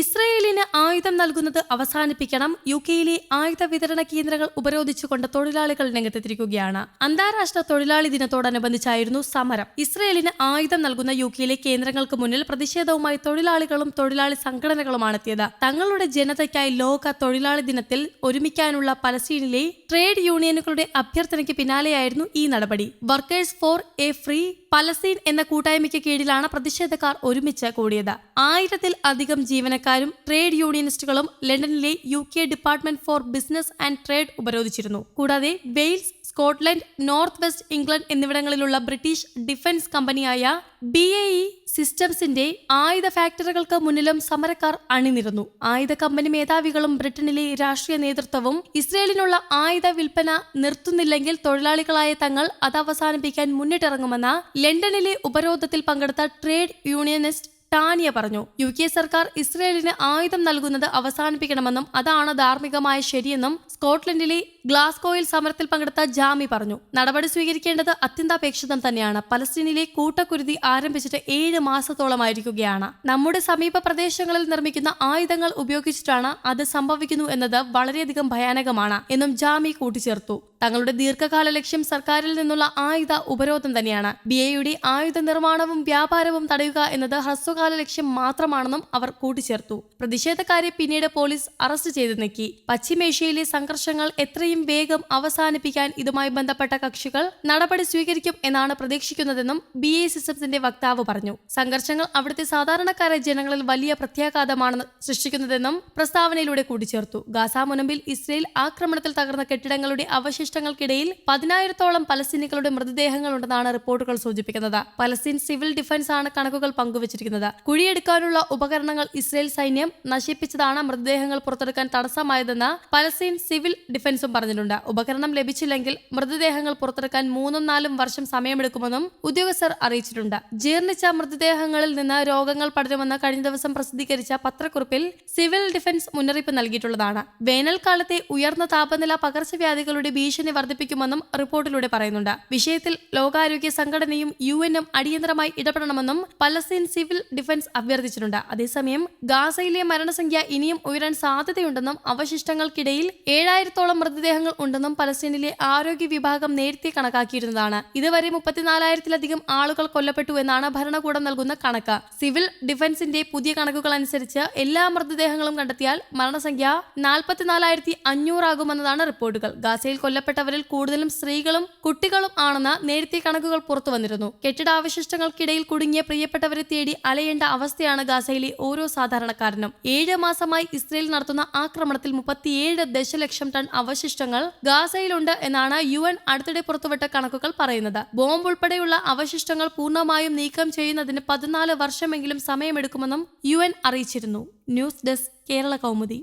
ഇസ്രയേലിന് ആയുധം നൽകുന്നത് അവസാനിപ്പിക്കണം. യു കെയിലെ ആയുധ വിതരണ കേന്ദ്രങ്ങൾ ഉപരോധിച്ചുകൊണ്ട് തൊഴിലാളികൾ രംഗത്തെത്തിരിക്കുകയാണ് അന്താരാഷ്ട്ര തൊഴിലാളി ദിനത്തോടനുബന്ധിച്ചായിരുന്നു സമരം. ഇസ്രയേലിന് ആയുധം നൽകുന്ന യു കെയിലെ കേന്ദ്രങ്ങൾക്ക് മുന്നിൽ പ്രതിഷേധവുമായി തൊഴിലാളികളും തൊഴിലാളി സംഘടനകളുമാണ് എത്തിയത് തങ്ങളുടെ ജനതയ്ക്കായി ലോക തൊഴിലാളി ദിനത്തിൽ ഒരുമിക്കാനുള്ള പലസ്തീനിലെ ട്രേഡ് യൂണിയനുകളുടെ അഭ്യർത്ഥനയ്ക്ക് പിന്നാലെയായിരുന്നു ഈ നടപടി. Workers for a Free Palestine എന്ന കൂട്ടായ്മയ്ക്ക് കീഴിലാണ് പ്രതിഷേധക്കാർ ഒരുമിച്ച് കൂടിയത്. ആയിരത്തിൽ അധികം ജീവനക്കാരും ട്രേഡ് യൂണിയനിസ്റ്റുകളും ലണ്ടനിലെ U K Department for Business and Trade ഉപരോധിച്ചിരുന്നു. കൂടാതെ Wales Scotland North West England എന്നിവിടങ്ങളിലുള്ള British defence കമ്പനിയായ ബി എ ഇ സിസ്റ്റംസിന്റെ ആയുധ ഫാക്ടറികൾക്ക് മുന്നിലും സമരക്കാർ അണിനിരന്നു. ആയുധ കമ്പനി മേധാവികളും ബ്രിട്ടനിലെ രാഷ്ട്രീയ നേതൃത്വവും ഇസ്രയേലിനുള്ള ആയുധ വിൽപ്പന നിർത്തുന്നില്ലെങ്കിൽ തൊഴിലാളികളായ തങ്ങൾ അത് അവസാനിപ്പിക്കാൻ മുന്നിട്ടിറങ്ങുമെന്ന ലണ്ടനിലെ ഉപരോധത്തിൽ പങ്കെടുത്ത ട്രേഡ് യൂണിയനിസ്റ്റ് ടാനിയ പറഞ്ഞു യു കെ സർക്കാർ ഇസ്രയേലിന് ആയുധം നൽകുന്നത് അവസാനിപ്പിക്കണമെന്നും അതാണ് ധാർമ്മികമായ ശരിയെന്നും സ്കോട്ട്ലൻഡിലെ ഗ്ലാസ്കോയിൽ സമരത്തിൽ പങ്കെടുത്ത ജാമി പറഞ്ഞു. നടപടി സ്വീകരിക്കേണ്ടത് അത്യന്താപേക്ഷിതം തന്നെയാണ്. പലസ്തീനിലെ കൂട്ടക്കുരുതി ആരംഭിച്ചിട്ട് ഏഴ് മാസത്തോളമായിരിക്കുകയാണ്. നമ്മുടെ സമീപ പ്രദേശങ്ങളിൽ നിർമ്മിക്കുന്ന ആയുധങ്ങൾ ഉപയോഗിച്ചിട്ടാണ് അത് സംഭവിക്കുന്നു എന്നത് വളരെയധികം ഭയാനകമാണ് എന്നും ജാമി കൂട്ടിച്ചേർത്തു. തങ്ങളുടെ ദീർഘകാല ലക്ഷ്യം സർക്കാരിൽ നിന്നുള്ള ആയുധ ഉപരോധം തന്നെയാണ്. ബി എയുടെ ആയുധ നിർമ്മാണവും വ്യാപാരവും തടയുക എന്നത് ഹ്രസ്വകാല ലക്ഷ്യം മാത്രമാണെന്നും അവർ കൂട്ടിച്ചേർത്തു. പ്രതിഷേധക്കാരെ പിന്നീട് പോലീസ് അറസ്റ്റ് ചെയ്ത് നീക്കി. പശ്ചിമേഷ്യയിലെ സംഘർഷങ്ങൾ എത്രയും വേഗം അവസാനിപ്പിക്കാൻ ഇതുമായി ബന്ധപ്പെട്ട കക്ഷികൾ നടപടി സ്വീകരിക്കും എന്നാണ് പ്രതീക്ഷിക്കുന്നതെന്നും ബി എ സിസ്റ്റംസിന്റെ വക്താവ് പറഞ്ഞു. സംഘർഷങ്ങൾ അവിടുത്തെ സാധാരണക്കാരെ ജനങ്ങളിൽ വലിയ പ്രത്യാഘാതമാണ് സൃഷ്ടിക്കുന്നതെന്നും പ്രസ്താവനയിലൂടെ കൂട്ടിച്ചേർത്തു. ഗാസ മുനമ്പിൽ ഇസ്രയേൽ ആക്രമണത്തിൽ തകർന്ന കെട്ടിടങ്ങളുടെ അവശിഷ്ടങ്ങൾക്കിടയിൽ പതിനായിരത്തോളം പലസ്തീനികളുടെ മൃതദേഹങ്ങൾ ഉണ്ടെന്നാണ് റിപ്പോർട്ടുകൾ സൂചിപ്പിക്കുന്നത്. പലസ്തീൻ സിവിൽ ഡിഫൻസ് ആണ് കണക്കുകൾ പങ്കുവച്ചിരിക്കുന്നത്. കുഴിയെടുക്കാനുള്ള ഉപകരണങ്ങൾ ഇസ്രയേൽ സൈന്യം നശിപ്പിച്ചതാണ് മൃതദേഹങ്ങൾ പുറത്തെടുക്കാൻ തടസ്സമായതെന്ന് പലസ്തീൻ സിവിൽ ഡിഫൻസും പറഞ്ഞിട്ടുണ്ട്. ഉപകരണം ലഭിച്ചില്ലെങ്കിൽ മൃതദേഹങ്ങൾ പുറത്തെടുക്കാൻ മൂന്നും നാലും വർഷം സമയമെടുക്കുമെന്നും ഉദ്യോഗസ്ഥർ അറിയിച്ചിട്ടുണ്ട്. ജീർണിച്ച മൃതദേഹങ്ങളിൽ നിന്ന് രോഗങ്ങൾ പടരുമെന്ന് കഴിഞ്ഞ ദിവസം പ്രസിദ്ധീകരിച്ച പത്രക്കുറിപ്പിൽ സിവിൽ ഡിഫൻസ് മുന്നറിയിപ്പ് നൽകിയിട്ടുള്ളതാണ്. വേനൽക്കാലത്തെ ഉയർന്ന താപനില പകർച്ചവ്യാധികളുടെ ഭീഷണി വർദ്ധിപ്പിക്കുമെന്നും റിപ്പോർട്ടിലൂടെ പറയുന്നുണ്ട്. വിഷയത്തിൽ ലോകാരോഗ്യ സംഘടനയും യു എനും അടിയന്തരമായി ഇടപെടണമെന്നും പലസ്തീൻ സിവിൽ ഡിഫൻസ് അഭ്യർത്ഥിച്ചിട്ടുണ്ട്. അതേസമയം ഗാസയിലെ മരണസംഖ്യ ഇനിയും ഉയരാൻ സാധ്യതയുണ്ടെന്നും അവശിഷ്ടങ്ങൾക്കിടയിൽ ഏഴായിരത്തോളം മൃതദേഹങ്ങൾ ഉണ്ടെന്നും പലസ്തീനിലെ ആരോഗ്യ വിഭാഗം നേരത്തെ കണക്കാക്കിയിരുന്നതാണ്. ഇതുവരെ മുപ്പത്തിനാലായിരത്തിലധികം ആളുകൾ കൊല്ലപ്പെട്ടു എന്നാണ് ഭരണകൂടം നൽകുന്ന കണക്ക്. സിവിൽ ഡിഫൻസിന്റെ പുതിയ കണക്കുകൾ അനുസരിച്ച് എല്ലാ മൃതദേഹങ്ങളും കണ്ടെത്തിയാൽ മരണസംഖ്യ നാൽപ്പത്തിനാലായിരത്തി അഞ്ഞൂറാകുമെന്നതാണ് റിപ്പോർട്ടുകൾ. ഗാസയിൽ കൊല്ലപ്പെട്ടവരിൽ കൂടുതലും സ്ത്രീകളും കുട്ടികളും ആണെന്ന് നേരത്തെ കണക്കുകൾ പുറത്തു വന്നിരുന്നു കെട്ടിടാവശിഷ്ടങ്ങൾക്കിടയിൽ കുടുങ്ങിയ പ്രിയപ്പെട്ടവരെ തേടി അലയേണ്ട അവസ്ഥയാണ് ഗാസയിലെ ഓരോ സാധാരണക്കാരനും. ഏഴ് മാസമായി ഇസ്രയേൽ നടത്തുന്ന ആക്രമണത്തിൽ മുപ്പത്തിയേഴ് ദശലക്ഷം ടൺ അവശിഷ്ടങ്ങൾ ഗാസയിലുണ്ട് എന്നാണ് യു എൻ അടുത്തിടെ പുറത്തുവിട്ട കണക്കുകൾ പറയുന്നത്. ബോംബ് ഉൾപ്പെടെയുള്ള അവശിഷ്ടങ്ങൾ പൂർണമായും നീക്കം ചെയ്യുന്നതിന് പതിനാല് വർഷമെങ്കിലും സമയമെടുക്കുമെന്നും യു എൻ അറിയിച്ചിരുന്നു. News desk Kerala Kaumudi.